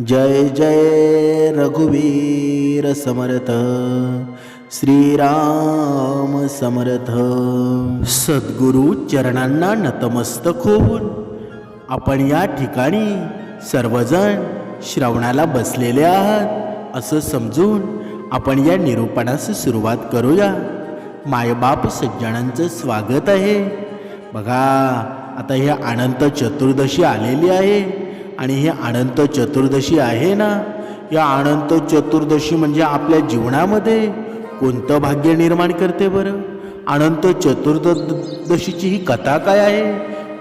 जय जय रघुवीर समर्थ श्रीराम समर्थ। सद्गुरु चरणांना नतमस्तक होऊन आपण या ठिकाणी सर्वजण श्रवणाला बसलेले आहात असं समजून आपण या निरूपणास सुरुवात करूया. मायबाप सज्जनांचं स्वागत आहे. बघा आता हे अनंत चतुर्दशी आलेली आहे. आणि हे अनंत चतुर्दशी आहे ना? या अनंत चतुर्दशी म्हणजे आपल्या जीवनामध्ये कोणतं भाग्य निर्माण करते बरं? अनंत चतुर्दशीची ही कथा काय आहे?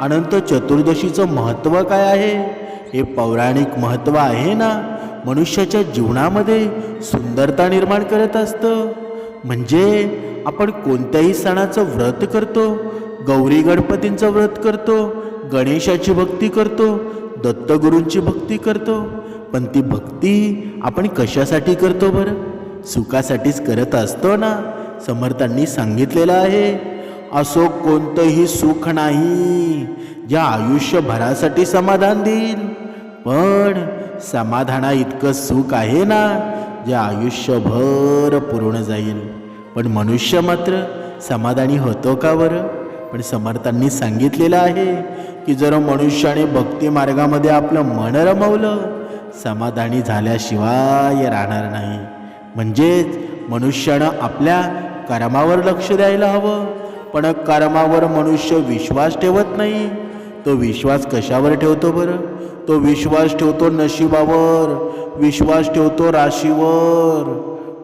अनंत चतुर्दशीचं महत्त्व काय आहे? हे पौराणिक महत्त्व आहे ना? मनुष्याच्या जीवनामध्ये सुंदरता निर्माण करत असतं. म्हणजे आपण कोणत्याही सणाचं व्रत करतो गौरी गणपतींचं व्रत करतो गणेशाची भक्ती करतो दत्तगुरूंची भक्ती करतो. पण ती भक्ती आपण कशासाठी करतो बरं? सुखासाठीच करत असतो ना? समर्थांनी सांगितलेलं आहे. असो कोणतंही सुख नाही ज्या आयुष्यभरासाठी समाधान देईल. पण समाधाना इतकं सुख आहे ना जे आयुष्यभर पूर्ण जाईल. पण मनुष्य मात्र समाधानी होतो का बरं? पण समर्थांनी सांगितलेलं आहे. की जर मनुष्याने भक्ती मार्गामध्ये आपलं मन रमवलं समाधानी झाल्याशिवाय राहणार नाही. म्हणजेच मनुष्यानं आपल्या कर्मावर लक्ष द्यायला हवं. पण कर्मावर मनुष्य विश्वास ठेवत नाही. तो विश्वास कशावर ठेवतो बरं? तो विश्वास ठेवतो नशिबावर विश्वास ठेवतो राशीवर.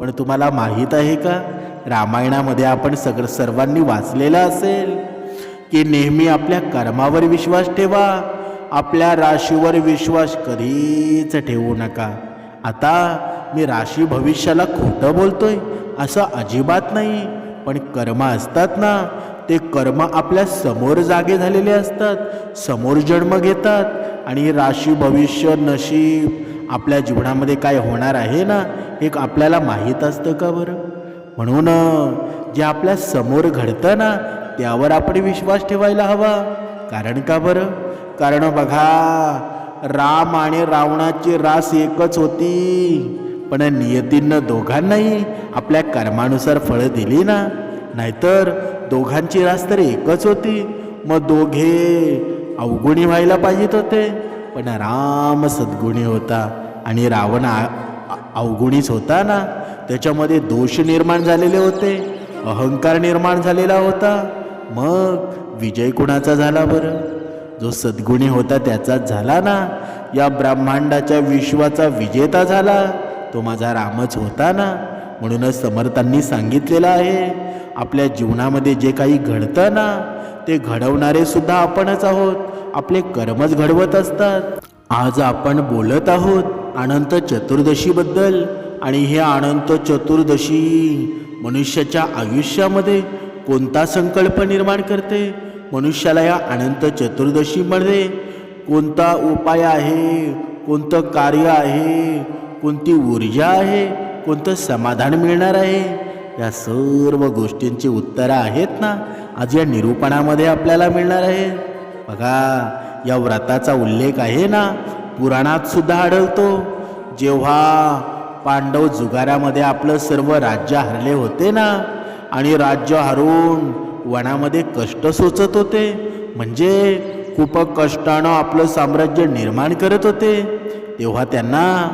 पण तुम्हाला माहीत आहे का? रामायणामध्ये आपण सगळं सर्वांनी वाचलेलं असेल. की नेहमी आपल्या कर्मावर विश्वास ठेवा. आपल्या राशीवर विश्वास कधीच ठेवू नका. आता मी राशी भविष्याला खोटं बोलतोय असं अजिबात नाही. पण कर्म असतात ना ते कर्म आपल्यासमोर जागे झालेले असतात समोर जन्म घेतात. आणि राशी भविष्य नशीब आपल्या जीवनामध्ये काय होणार आहे ना हे आपल्याला माहीत असतं का बरं? म्हणून जे आपल्यासमोर घडतं ना त्यावर आपण विश्वास ठेवायला हवा. कारण का बरं? कारण बघा राम आणि रावणाची रास एकच होती. पण नियतीनं दोघांनाही आपल्या कर्मानुसार फळं दिली ना. नाहीतर दोघांची रास तर एकच होती. मग दोघे अवगुणी व्हायला पाहिजेत होते. पण राम सद्गुणी होता आणि रावण अवगुणीच होता ना. त्याच्यामध्ये दोष निर्माण झालेले होते अहंकार निर्माण झालेला होता. मग विजय कुणाचा झाला बरं? जो सद्गुणी होता त्याचाच झाला ना? या ब्रह्मांडाच्या विश्वाचा विजेता झाला. तो माझा रामच होता ना? म्हणूनच समर्थांनी सांगितलेलं आहे आपल्या जीवनामध्ये जे काही घडतं ना ते घडवणारे सुद्धा आपणच आहोत. आपले कर्मच घडवत असतात. आज आपण बोलत आहोत अनंत चतुर्दशीबद्दल आणि हे अनंत चतुर्दशी मनुष्याच्या आयुष्यामध्ये कोणता संकल्प निर्माण करते? मनुष्याला या अनंत चतुर्दशीमध्ये कोणता उपाय आहे? कोणतं कार्य आहे? कोणती ऊर्जा आहे? कोणतं समाधान मिळणार आहे? या सर्व गोष्टींची उत्तरं आहेत ना? आज या निरूपणामध्ये आपल्याला मिळणार आहे. बघा या व्रताचा उल्लेख आहे ना? पुराणात सुद्धा आढळतो. जेव्हा पांडव जुगारामध्ये आपलं सर्व राज्य हरले होते ना आणि राज्य हरून वनामध्ये कष्ट सोचत होते. म्हणजे खूप कष्टानं आपलं साम्राज्य निर्माण करत होते. तेव्हा त्यांना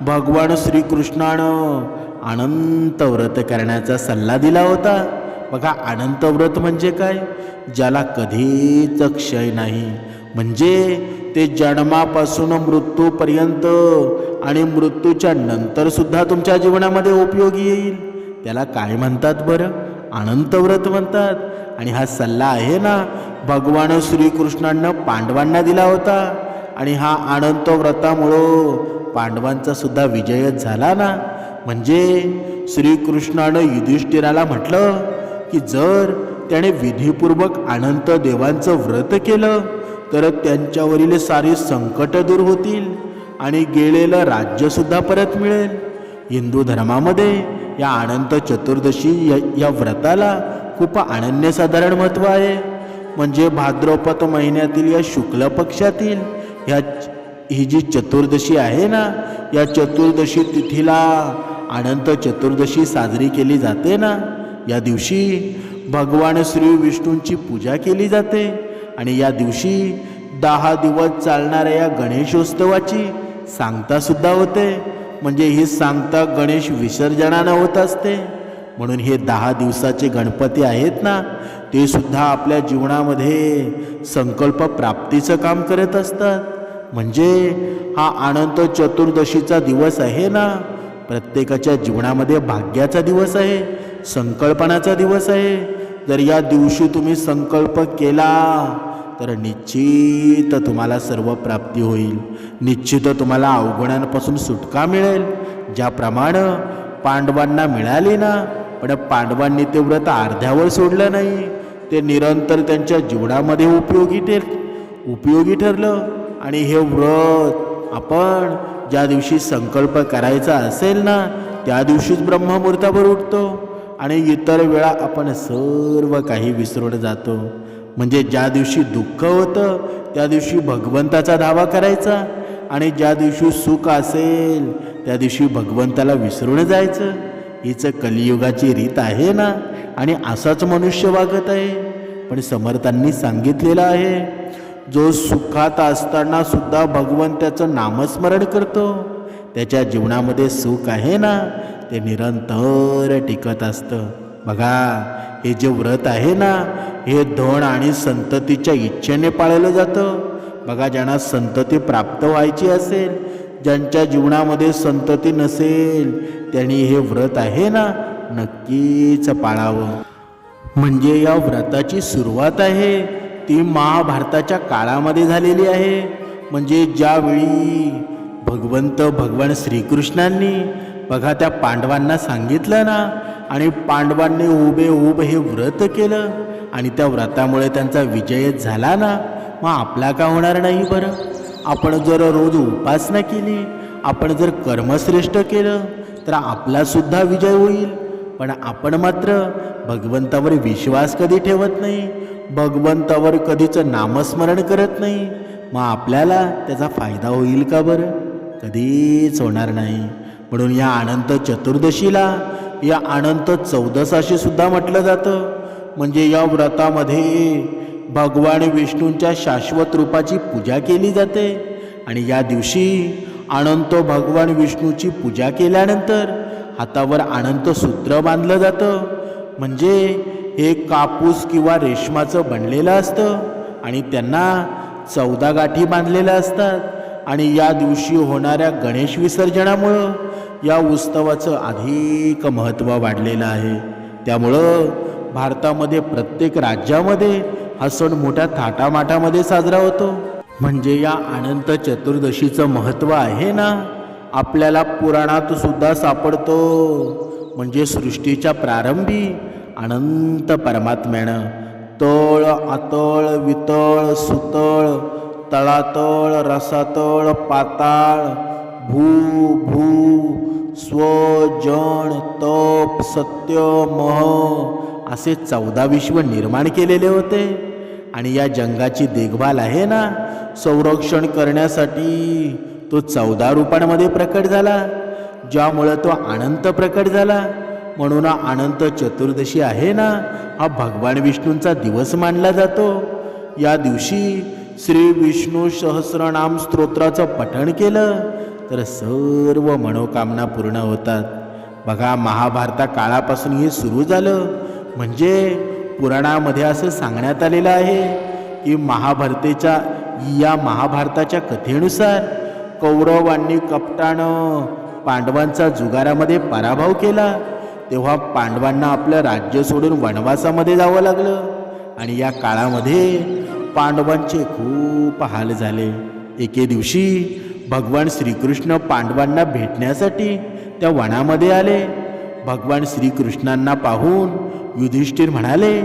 भगवान श्रीकृष्णानं अनंत व्रत करण्याचा सल्ला दिला होता. बघा अनंत व्रत म्हणजे काय? ज्याला कधीच क्षय नाही. म्हणजे ते जन्मापासून मृत्यूपर्यंत आणि मृत्यूच्या नंतर सुद्धा तुमच्या जीवनामध्ये उपयोगी येईल. त्याला काय म्हणतात बरं? अनंतव्रत म्हणतात. आणि हा सल्ला आहे ना भगवान श्रीकृष्णांना पांडवांना दिला होता. आणि हा अनंत व्रतामुळं पांडवांचा सुद्धा विजयच झाला ना. म्हणजे श्रीकृष्णानं युधिष्ठिराला म्हटलं की जर त्याने विधीपूर्वक अनंत देवांचं व्रत केलं तर त्यांच्यावरील सारी संकट दूर होतील आणि गेलेलं राज्यसुद्धा परत मिळेल. हिंदू धर्मामध्ये या अनंत चतुर्दशी या या व्रताला खूप अनन्यसाधारण महत्त्व आहे. म्हणजे भाद्रपद महिन्यातील या शुक्ल पक्षातील ह्या ही जी चतुर्दशी आहे ना या चतुर्दशी तिथीला अनंत चतुर्दशी साजरी केली जाते ना या दिवशी भगवान श्री विष्णूंची पूजा केली जाते आणि या दिवशी दहा दिवस चालणाऱ्या या गणेशोत्सवाची सांगतासुद्धा होते. म्हणजे ही सांगता गणेश विसर्जनानं होत असते. म्हणून हे दहा दिवसाचे गणपती आहेत ना ते सुद्धा आपल्या जीवनामध्ये संकल्प प्राप्तीचं काम करत असतात. म्हणजे हा अनंत चतुर्दशीचा दिवस आहे ना प्रत्येकाच्या जीवनामध्ये भाग्याचा दिवस आहे संकल्पनाचा दिवस आहे. जर या दिवशी तुम्ही संकल्प केला तर निश्चित तुम्हाला सर्व प्राप्ती होईल. निश्चित तुम्हाला अवगुणांपासून सुटका मिळेल. ज्याप्रमाणे पांडवांना मिळाली ना पण पांडवांनी ते व्रत अर्ध्यावर सोडलं नाही. ते निरंतर त्यांच्या जीवनामध्ये उपयोगी ठेर उपयोगी ठरलं. आणि हे व्रत आपण ज्या दिवशी संकल्प करायचा असेल ना त्या दिवशीच ब्रह्ममुहूर्तावर उठतो. आणि इतर वेळा आपण सर्व काही विसरून जातो. म्हणजे ज्या दिवशी दुःख होतं त्या दिवशी भगवंताचा धावा करायचा आणि ज्या दिवशी सुख असेल त्या दिवशी भगवंताला विसरून जायचं. हीच कलियुगाची रीत आहे ना? आणि असाच मनुष्य वागत आहे. पण समर्थांनी सांगितलेलं आहे जो सुखात असताना सुद्धा भगवंताचं नामस्मरण करतो त्याच्या जीवनामध्ये सुख आहे ना? ते निरंतर टिकत असतं. बघा हे जे व्रत आहे ना हे धन आणि संततीच्या इच्छेने पाळलं जातं. बघा ज्यांना संतती प्राप्त व्हायची असेल ज्यांच्या जीवनामध्ये संतती नसेल त्यांनी हे व्रत आहे ना नक्कीच पाळावं. म्हणजे या व्रताची सुरुवात आहे ती महाभारताच्या काळामध्ये झालेली आहे. म्हणजे ज्यावेळी भगवंत भगवान श्रीकृष्णांनी बघा त्या पांडवांना सांगितलं ना. आणि पांडवांनी उभे उब हे व्रत केलं. आणि त्या व्रतामुळे त्यांचा विजयच झाला ना. मग आपला का होणार नाही बरं? आपण जर रोज उपासना केली आपण जर कर्मश्रेष्ठ केलं तर आपलासुद्धा विजय होईल. पण आपण मात्र भगवंतावर विश्वास कधी ठेवत नाही भगवंतावर कधीच नामस्मरण करत नाही. मग आपल्याला त्याचा फायदा होईल का बरं? कधीच होणार नाही. म्हणून या अनंत चतुर्दशीला या अनंत चौदसाशी सुद्धा म्हटलं जातं. म्हणजे या व्रतामध्ये भगवान विष्णूंच्या शाश्वत रूपाची पूजा केली जाते. आणि या दिवशी अनंत भगवान विष्णूची पूजा केल्यानंतर हातावर अनंत सूत्र बांधलं जातं. म्हणजे हे कापूस किंवा रेशमाचं बनलेलं असतं आणि त्यांना चौदा गाठी बांधलेल्या असतात. आणि या दिवशी होणाऱ्या गणेश विसर्जनामुळं या उत्सवाचं अधिक महत्त्व वाढलेलं आहे. त्यामुळं भारतामध्ये प्रत्येक राज्यामध्ये हा सण मोठ्या थाटामाटामध्ये साजरा होतो. म्हणजे या अनंत चतुर्दशीचं महत्त्व आहे ना? आपल्याला पुराणात सुद्धा सापडतो. म्हणजे सृष्टीच्या प्रारंभी अनंत परमात्म्यानं तळ आतळ वितळ सुतळ तळातळ रसातळ पाताळ भू भू स्व जण तप सत्य मह असे चौदा विश्व निर्माण केलेले होते. आणि या जंगाची देखभाल आहे ना? संरक्षण करण्यासाठी तो चौदा रूपांमध्ये प्रकट झाला. ज्यामुळं तो अनंत प्रकट झाला. म्हणून अनंत चतुर्दशी आहे ना? हा भगवान विष्णूंचा दिवस मानला जातो. या दिवशी श्री विष्णू सहस्रनाम स्तोत्राचं पठण केलं. तर सर्व मनोकामना पूर्ण होतात. बघा महाभारता काळापासून हे सुरू झालं. म्हणजे पुराणामध्ये असं सांगण्यात आलेलं आहे की महाभारतेच्या या महाभारताच्या कथेनुसार कौरवांनी कपटानं पांडवांचा जुगारामध्ये पराभव केला. तेव्हा पांडवांना आपलं राज्य सोडून वनवासामध्ये जावं लागलं. आणि या काळामध्ये पांडवांचे खूप हाल झाले. एके दिवशी भगवान श्रीकृष्ण पांडवांना भेटण्यासाठी त्या वनामध्ये आले. भगवान श्रीकृष्णांना पाहून युधिष्ठिर म्हणाले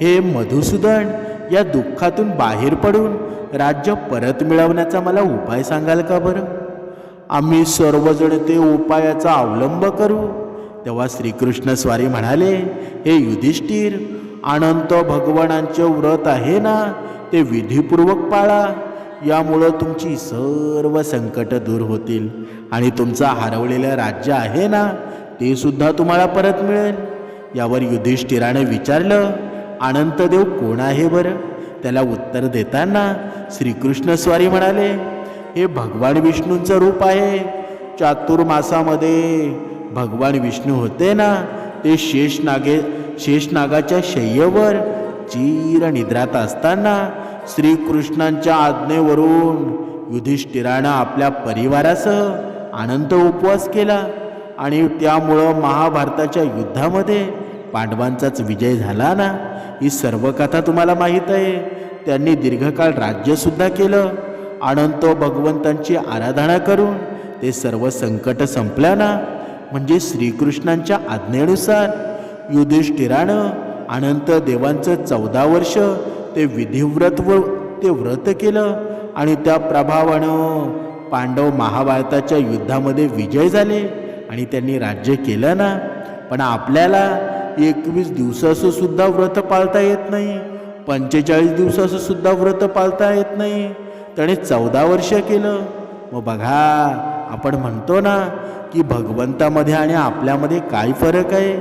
हे मधुसूदन या दुःखातून बाहेर पडून राज्य परत मिळवण्याचा मला उपाय सांगाल का बरं? आम्ही सर्वजण ते उपायाचा अवलंब करू. तेव्हा श्रीकृष्ण स्वारी म्हणाले हे युधिष्ठिर अनंत भगवानांचे व्रत आहे ना ते विधीपूर्वक पाळा. यामुळं तुमची सर्व संकटं दूर होतील. आणि तुमचं हरवलेलं राज्य आहे ना ते सुद्धा तुम्हाला परत मिळेल. यावर युधिष्ठिराने विचारलं अनंतदेव कोण आहे बरं? त्याला उत्तर देताना श्रीकृष्ण स्वारी म्हणाले हे भगवान विष्णूंचं रूप आहे. चातुर्मासामध्ये भगवान विष्णू होते ना ते शेषनागे शेषनागाच्या शय्येवर चिर निद्रात असताना श्रीकृष्णांच्या आज्ञेवरून युधिष्ठिरानं आपल्या परिवारासह आनंद उपवास केला आणि त्यामुळं महाभारताच्या युद्धामध्ये पांडवांचाच विजय झाला ना? ही सर्व कथा तुम्हाला माहीत आहे. त्यांनी दीर्घकाळ राज्यसुद्धा केलं. अनंत भगवंतांची आराधना करून ते सर्व संकट संपल्या ना? म्हणजे श्रीकृष्णांच्या आज्ञेनुसार युधिष्ठिरानं अनंत देवांचं चौदा वर्ष ते विधिव्रत व ते व्रत केलं आणि त्या प्रभावानं पांडव महाभारताच्या युद्धामध्ये विजय झाले आणि त्यांनी राज्य केलं ना. पण आपल्याला एकवीस दिवसाचं सुद्धा व्रत पाळता येत नाही. पंचेचाळीस दिवसाचं सुद्धा व्रत पाळता येत नाही. त्याने चौदा वर्ष केलं. मग बघा आपण म्हणतो ना की भगवंतामध्ये आणि आपल्यामध्ये काय फरक आहे?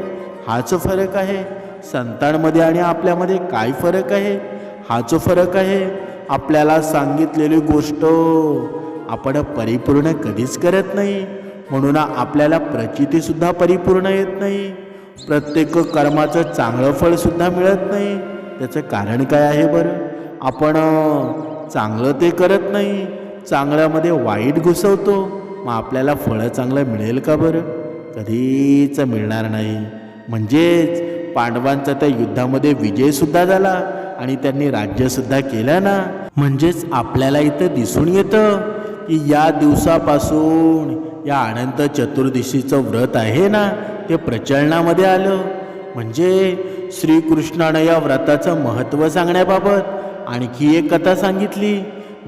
हाच फरक आहे. संतांमध्ये आणि आपल्यामध्ये काय फरक आहे? हा जो फरक आहे. आपल्याला सांगितलेली गोष्ट आपण परिपूर्ण कधीच करत नाही. म्हणून आपल्याला प्रचितीसुद्धा परिपूर्ण येत नाही. प्रत्येक कर्माचं चांगलं फळसुद्धा मिळत नाही. त्याचं कारण काय आहे बरं? आपण चांगलं ते करत नाही. चांगल्यामध्ये वाईट घुसवतो. मग आपल्याला फळं चांगलं मिळेल का बरं? कधीच मिळणार नाही. म्हणजेच पांडवांचा त्या युद्धामध्ये विजयसुद्धा झाला. आणि त्यांनी राज्यसुद्धा केलं ना. म्हणजेच आपल्याला इथं दिसून येतं की या दिवसापासून या अनंत चतुर्दशीचं व्रत आहे ना ते प्रचलनामध्ये आलं. म्हणजे श्रीकृष्णानं या व्रताचं महत्त्व सांगण्याबाबत आणखी एक कथा सांगितली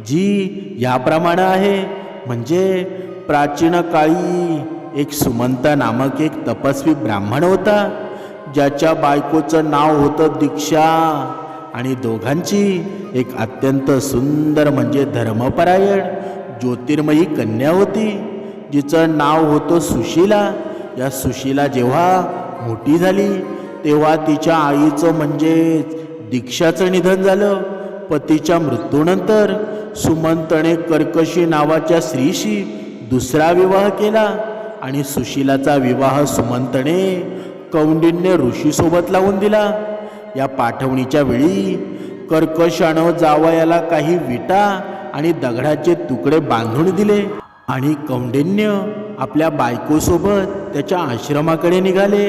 जी याप्रमाणे आहे. म्हणजे प्राचीन काळी एक सुमंत नामक एक तपस्वी ब्राह्मण होता ज्याच्या बायकोचं नाव होतं दीक्षा. आणि दोघांची एक अत्यंत सुंदर म्हणजे धर्मपरायण ज्योतिर्मयी कन्या होती जिचं नाव होतं सुशीला. या सुशीला जेव्हा मोठी झाली तेव्हा तिच्या आईचं म्हणजेच दीक्षाचं निधन झालं. पतीच्या मृत्यूनंतर सुमंतने कर्कशी नावाच्या स्त्रीशी दुसरा विवाह केला आणि सुशीलाचा विवाह सुमंतने कौंडिन्य ऋषीसोबत लावून दिला. या पाठवणीच्या वेळी कर्कशानं जावयाला काही विटा आणि दगडाचे तुकडे बांधून दिले आणि कौंडिन्य आपल्या बायकोसोबत त्याच्या आश्रमाकडे निघाले.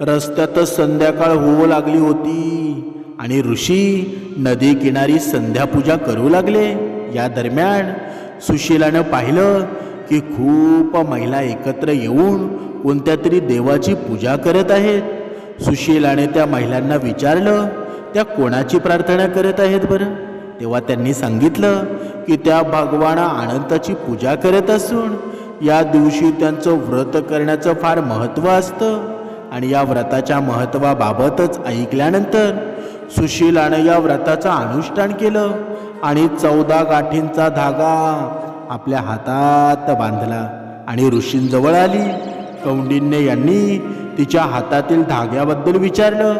रस्त्यातच संध्याकाळ होऊ लागली होती आणि ऋषी नदी किनारी संध्यापूजा करू लागले. या दरम्यान सुशीलानं पाहिलं की खूप महिला एकत्र येऊन कोणत्या तरी देवाची पूजा करत आहेत. सुशीलाने त्या महिलांना विचारलं त्या कोणाची प्रार्थना करत आहेत बरं? तेव्हा त्यांनी सांगितलं की त्या भगवाना अनंताची पूजा करत असून या दिवशी त्यांचं व्रत करण्याचं फार महत्त्व असतं. आणि या व्रताच्या महत्त्वाबाबतच ऐकल्यानंतर सुशीलानं या व्रताचं अनुष्ठान केलं आणि चौदा गाठींचा धागा आपल्या हातात बांधला आणि ऋषींजवळ आली. कौंडिन्य यांनी तिच्या हातातील धाग्याबद्दल विचारलं.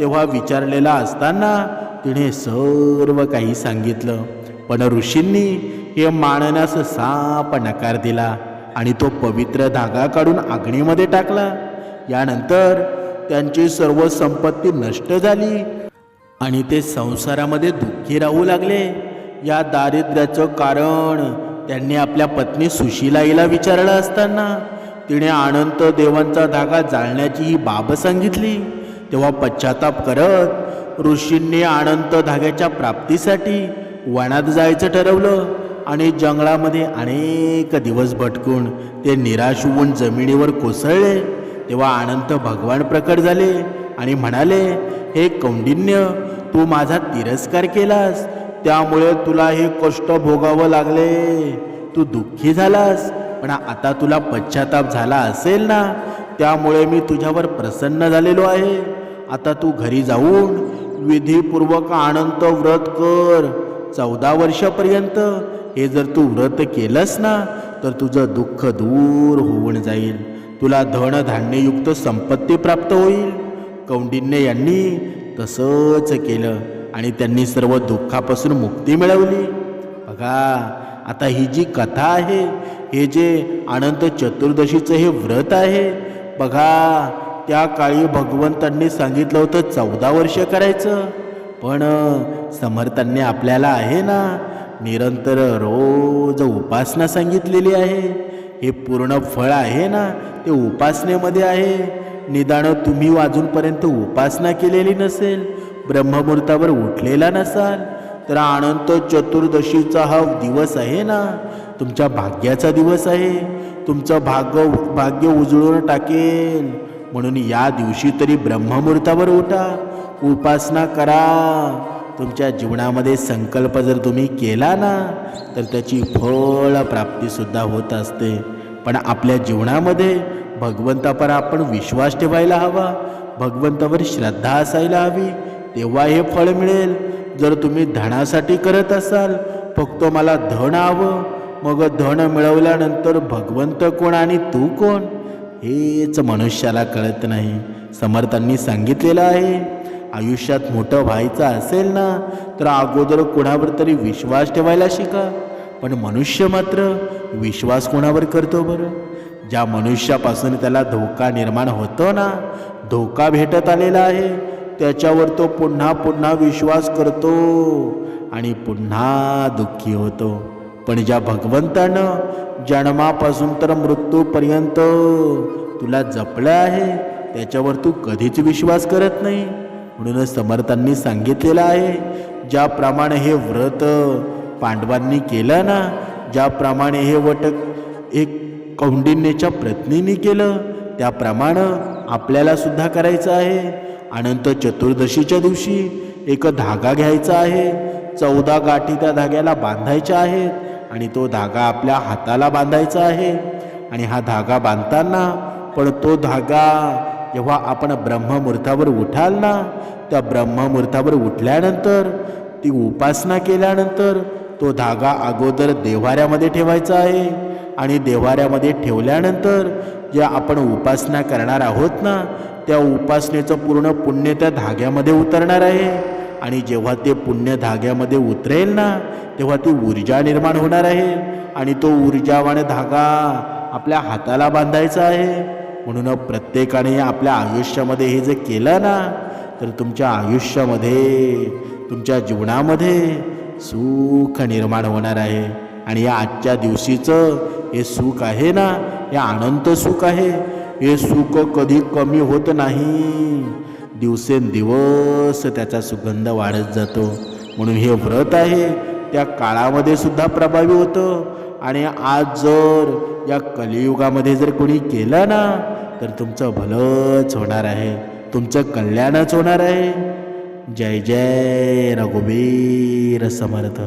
तेव्हा विचारलेला असताना तिने सर्व काही सांगितलं. पण ऋषींनी हे मानण्यास साप नकार दिला आणि तो पवित्र धागा काढून अग्नीमध्ये टाकला. यानंतर त्यांची सर्व संपत्ती नष्ट झाली आणि ते संसारामध्ये दुःखी राहू लागले. या दारिद्र्याचं कारण त्यांनी आपल्या पत्नी सुशीलाईला विचारलं असताना तिने अनंत देवांचा धागा जाळण्याची ही बाब सांगितली. तेव्हा पश्चाताप करत ऋषींनी अनंत धाग्याच्या प्राप्तीसाठी वनात जायचं ठरवलं आणि जंगलामध्ये अनेक दिवस भटकून ते निराश होऊन जमिनीवर कोसळले. तेव्हा अनंत भगवान प्रकट झाले आणि म्हणाले हे कौंडिन्य तू माझा तिरस्कार केलास. त्यामुळे तुला हे कष्ट भोगावं लागले. तू दुःखी झालास. पण आता तुला पश्चाताप झाला असेल ना? त्यामुळे मी तुझ्यावर प्रसन्न झालेलो आहे. आता तू घरी जाऊन विधीपूर्वक आनंद व्रत कर. चौदा वर्षापर्यंत. हे जर तू व्रत केलंस ना तर तुझं दुःख दूर होऊन जाईल. तुला धनधान्ययुक्त संपत्ती प्राप्त होईल. कौंडिन्य यांनी तसंच केलं आणि त्यांनी सर्व दुःखापासून मुक्ती मिळवली. बघा आता ही जी कथा आहे हे जे अनंत चतुर्दशीचं हे व्रत आहे बघा त्या काळी भगवंतांनी सांगितलं होतं चौदा वर्ष करायचं. पण समर्थांनी आपल्याला आहे ना निरंतर रोज उपासना सांगितलेली आहे. हे पूर्ण फळ आहे ना ते उपासनेमध्ये आहे. निदान तुम्ही अजूनपर्यंत उपासना केलेली नसेल ब्रह्ममुहूर्तावर उठलेला नसाल तर अनंत चतुर्दशीचा हा दिवस आहे ना? तुमच्या भाग्याचा दिवस आहे. तुमचं भाग्य भाग्य उजळून टाकेल. म्हणून या दिवशी तरी ब्रह्ममुहूर्तावर उठा. उपासना करा. तुमच्या जीवनामध्ये संकल्प जर तुम्ही केला ना तर त्याची फळ प्राप्तीसुद्धा होत असते. पण आपल्या जीवनामध्ये भगवंतापर आपण विश्वास ठेवायला हवा. भगवंतावर श्रद्धा असायला हवी. तेव्हा हे फळ मिळेल. जर तुम्ही धनासाठी करत असाल फक्त मला धन हवं मग धन मिळवल्यानंतर भगवंत कोण आणि तू कोण? हेच मनुष्याला कळत नाही. समर्थांनी सांगितलेलं आहे आयुष्यात मोठं व्हायचं असेल ना तर अगोदर कोणावर तरी विश्वास ठेवायला शिका. पण मनुष्य मात्र विश्वास कोणावर करतो बरं? ज्या मनुष्यापासून त्याला धोका निर्माण होतो ना धोका भेटत आलेला आहे. त्याच्यावर तो पुन्हा पुन्हा विश्वास करतो आणि पुन्हा दुःखी होतो. पण ज्या भगवंतानं जन्मापासून तर मृत्यूपर्यंत तुला जपलं आहे त्याच्यावर तू कधीच विश्वास करत नाही. म्हणूनच समर्थांनी सांगितलेलं आहे ज्याप्रमाणे हे व्रत पांडवांनी केलं ना ज्याप्रमाणे हे वट एक कौंडिन्याच्या प्रत्नीनी केलं त्याप्रमाणे आपल्याला सुद्धा करायचं आहे. अनंत चतुर्दशीच्या दिवशी एक धागा घ्यायचा आहे. चौदा गाठी त्या धाग्याला बांधायच्या आहेत आणि तो धागा आपल्या हाताला बांधायचा आहे. आणि हा धागा बांधताना पण तो धागा जेव्हा आपण ब्रह्ममुहूर्तावर उठाल ना त्या ब्रह्ममुहूर्तावर उठल्यानंतर ती उपासना केल्यानंतर तो धागा अगोदर देवाऱ्यामध्ये ठेवायचा आहे. आणि देवाऱ्यामध्ये ठेवल्यानंतर जे आपण उपासना करणार आहोत ना त्या उपासनेचं पूर्ण पुण्य त्या धाग्यामध्ये उतरणार आहे. आणि जेव्हा ते पुण्य धाग्यामध्ये उतरेल ना तेव्हा ती ऊर्जा निर्माण होणार आहे. आणि तो ऊर्जावान धागा आपल्या हाताला बांधायचा आहे. म्हणून प्रत्येकाने आपल्या आयुष्यामध्ये हे जे केलं ना तर तुमच्या आयुष्यामध्ये तुमच्या जीवनामध्ये सुख निर्माण होणार आहे. आणि या आजच्या दिवशीचं हे सुख आहे ना हे अनंत सुख आहे. हे सुख कधी कमी होत नाही. दिवसेंदिवस त्याचा सुगंध वाढत जातो. म्हणून हे व्रत आहे त्या काळामध्ये सुद्धा प्रभावी होतं. आणि आज जर या कलियुगामध्ये जर कोणी केलं ना तर तुमचं भलंच होणार आहे. तुमचं कल्याणच होणार आहे. जय जय रघुबीर समर्थ.